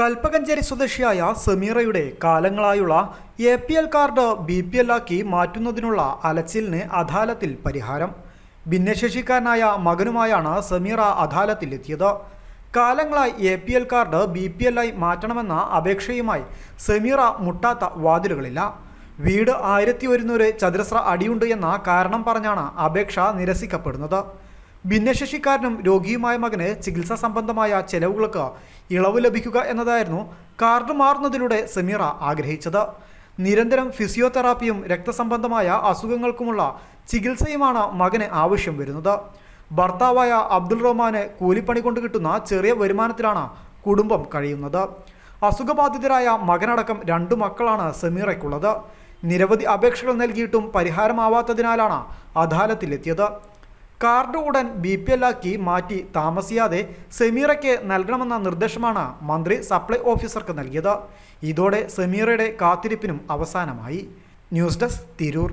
കൽപ്പകഞ്ചേരി സ്വദേശിയായ സമീറയുടെ കാലങ്ങളായുള്ള A P L card B P L ആക്കി മാറ്റുന്നതിനുള്ള അലച്ചിലിന് അദാലത്തിൽ പരിഹാരം. ഭിന്നശേഷിക്കാരനായ മകനുമായാണ് സമീറ അദാലത്തിൽ എത്തിയത്. കാലങ്ങളായി A P L card B P L ആയി മാറ്റണമെന്ന അപേക്ഷയുമായി സമീറ മുട്ടാത്ത വാതിലുകളില്ല. വീട് ആയിരത്തി ഒരുന്നൂറ് ചതുരശ്ര അടിയുണ്ട് എന്ന കാരണം പറഞ്ഞാണ് അപേക്ഷ നിരസിക്കപ്പെടുന്നത്. ഭിന്നശേഷിക്കാരനും രോഗിയുമായ മകന് ചികിത്സാ സംബന്ധമായ ചെലവുകൾക്ക് ഇളവ് ലഭിക്കുക എന്നതായിരുന്നു കാർഡ് മാറുന്നതിലൂടെ സമീറ ആഗ്രഹിച്ചത്. നിരന്തരം ഫിസിയോതെറാപ്പിയും രക്തസംബന്ധമായ അസുഖങ്ങൾക്കുമുള്ള ചികിത്സയുമാണ് മകന് ആവശ്യം വരുന്നത്. ഭർത്താവായ അബ്ദുൾ റഹ്മാന് കൂലിപ്പണി കൊണ്ട് കിട്ടുന്ന ചെറിയ വരുമാനത്തിലാണ് കുടുംബം കഴിയുന്നത്. അസുഖബാധിതരായ മകനടക്കം രണ്ടു മക്കളാണ് സമീറയ്ക്കുള്ളത്. നിരവധി അപേക്ഷകൾ നൽകിയിട്ടും പരിഹാരമാവാത്തതിനാലാണ് അദാലത്തിലെത്തിയത്. കാർഡ് ഉടൻ ബി പി എൽ ആക്കി മാറ്റി താമസിയാതെ സെമീറയ്ക്ക് നൽകണമെന്ന നിർദ്ദേശമാണ് മന്ത്രി സപ്ലൈ ഓഫീസർക്ക് നൽകിയത്. ഇതോടെ സെമീറയുടെ കാത്തിരിപ്പിനും അവസാനമായി. News desk Tirur.